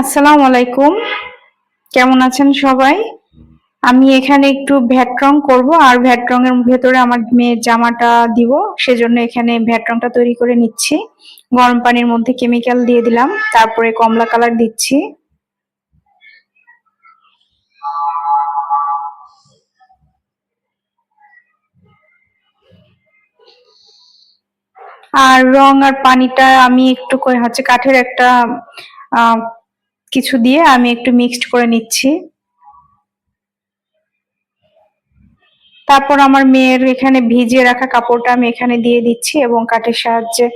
আসসালামু আলাইকুম। কেমন আছেন সবাই? আমি এখানে একটু ভ্যাট রং করব আর ভ্যাট রঙের ভেতরে আমার মেয়ের জামাটা দিব, সেজন্য এখানে ভ্যাট রংটা তৈরি করে নিচ্ছি। গরম পানির মধ্যে কেমিক্যাল দিয়ে দিলাম, তারপরে কমলা কালার দিচ্ছি। আর রং আর পানিটা আমি একটু হচ্ছে কাঠের একটা কিছু দিয়ে আমি একটু মিক্সড করে নিচ্ছি। তারপর আমার মেয়ের এখানে ভিজিয়ে রাখা কাপড়টা আমি এখানে দিয়ে দিচ্ছি এবং কাঠের সাহায্যে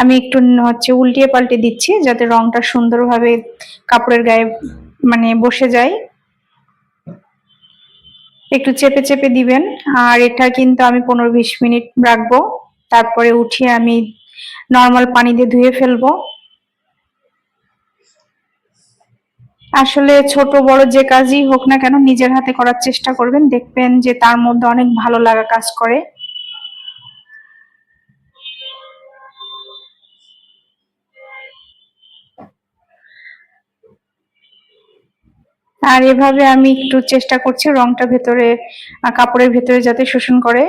আমি একটু হচ্ছে উল্টিয়ে পাল্টে দিচ্ছি যাতে রংটা সুন্দরভাবে কাপড়ের গায়ে মানে বসে যায়। একটু চেপে চেপে দিবেন। আর এটা কিন্তু আমি পনেরো বিশ মিনিট রাখব। তারপরে উঠিয়ে আমি নর্মাল পানি দিয়ে ধুয়ে ফেলব। আসলে ছোট বড় যে কাজই হোক না কেন নিজের হাতে করার চেষ্টা করবেন। দেখবেন যে তার মধ্যে অনেক ভালো লাগা কাজ করে। আর এভাবে আমি একটু চেষ্টা করছি রংটা ভেতরে কাপড়ের ভেতরে যাতে শোষণ করে।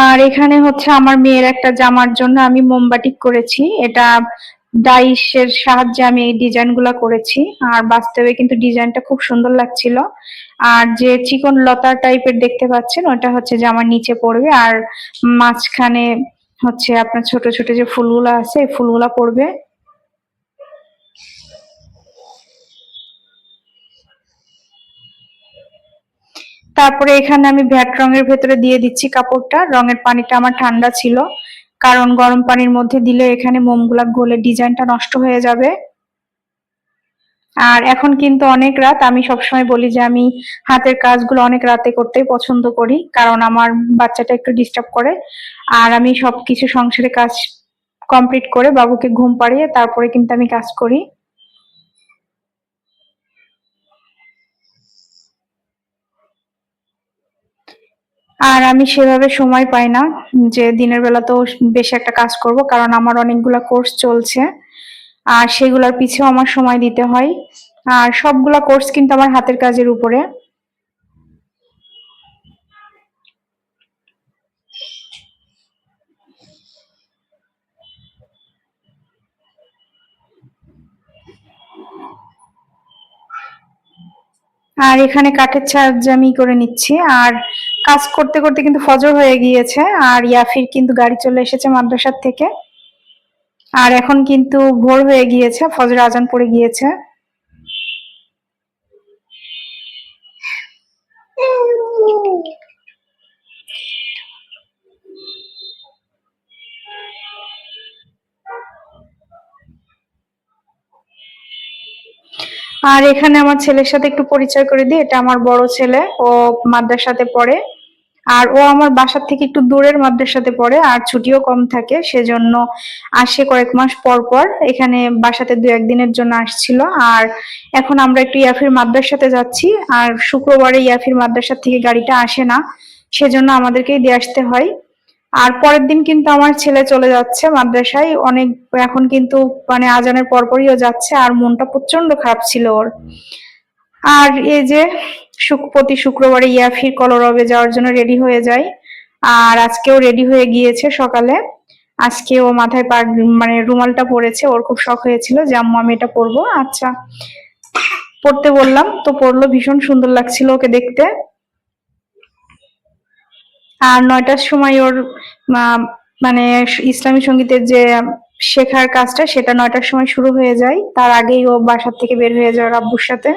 আর এখানে হচ্ছে আমার মেয়ের একটা জামার জন্য আমি মোমবাটিক করেছি। এটা ডাইসের সাহায্যে আমি এই ডিজাইনগুলা করেছি। আর বাস্তবে কিন্তু ডিজাইনটা খুব সুন্দর লাগছিল। আর যে চিকন লতা টাইপের দেখতে পাচ্ছেন, ওটা হচ্ছে জামার নিচে পড়বে। আর মাঝখানে হচ্ছে আপনার ছোট ছোট যে ফুলগুলো আছে ফুলগুলা পড়বে। তারপরে এখানে আমি ভ্যাট রঙের ভেতরে দিয়ে দিচ্ছি কাপড়টা। রঙের পানিটা আমার ঠান্ডা ছিল। কারণ গরম পানির মধ্যে দিলে এখানে মোমগুলা গলে ডিজাইনটা নষ্ট হয়ে যাবে। আর এখন কিন্তু অনেক রাত, আমি সবসময় বলি যে আমি হাতের কাজগুলো অনেক রাতে করতেই পছন্দ করি, কারণ আমার বাচ্চাটা একটু ডিস্টার্ব করে। আর আমি সবকিছু সংসারে কাজ কমপ্লিট করে বাবুকে ঘুম পাড়িয়ে তারপরে কিন্তু আমি কাজ করি। আর আমি সেভাবে সময় পাই না, যে দিনের বেলাতেও বেশি একটা কাজ করব, কারণ আমার অনেকগুলা কোর্স চলছে। আর সেগুলোর পিছেও আমার সময় দিতে হয়। আর সবগুলা কোর্স কিন্তু আমার হাতের কাজের উপরে। আর এখানে কাঠের সাহায্যে আমি করে নিচ্ছি। আর কাজ করতে করতে কিন্তু ফজর হয়ে গিয়েছে, আর ইয়াফির কিন্তু গাড়ি চলে এসেছে মাদ্রাসার থেকে। আর এখন কিন্তু ভোর হয়ে গিয়েছে, ফজর আজান পড়ে গিয়েছে। আর এখানে আমার ছেলের সাথে একটু পরিচয় করে দিই। এটা আমার বড় ছেলে, ও মাদ্রাসাতে পড়ে। আর ও আমার বাসার থেকে একটু দূরের মাদ্রাসাতে পড়ে, আর ছুটিও কম থাকে, সেজন্য আসে কয়েক মাস পর পর। এখানে বাসাতে দু একদিনের জন্য আসছিল। আর এখন আমরা একটু ইয়াফির মাদ্রাসাতে যাচ্ছি, আর শুক্রবারে ইয়াফির মাদ্রাসা থেকে গাড়িটা আসে না, সেজন্য আমাদেরকেই দিয়ে আসতে হয়। আর পরের দিন কিন্তু আমার ছেলে চলে যাচ্ছে মাদ্রাসায়। অনেক এখন কিন্তু মানে আজানের পরপরইও যাচ্ছে আর মনটা প্রচণ্ড খারাপ ছিল ওর। আর এই যে প্রতি শুক্রবারে ইয়াফির কলরবে যাওয়ার জন্য রেডি হয়ে যায়। আর আজকেও রেডি হয়ে গিয়েছে সকালে। আজকে ও মাথায় পার মানে রুমালটা পরেছে, ওর খুব শখ হয়েছিল যে, আম্মু, আমি এটা পরবো। আচ্ছা পড়তে বললাম, তো পড়ল ভীষণ সুন্দর লাগছিল ওকে দেখতে। আর নয়টার সময় ওর মানে ইসলামী সঙ্গীতের যে শেখার কাজটা, সেটা নয়টার সময় শুরু হয়ে যায়। তার আগেই ও বাসার থেকে বের হয়ে যাওয়ার আব্বুর সাথে।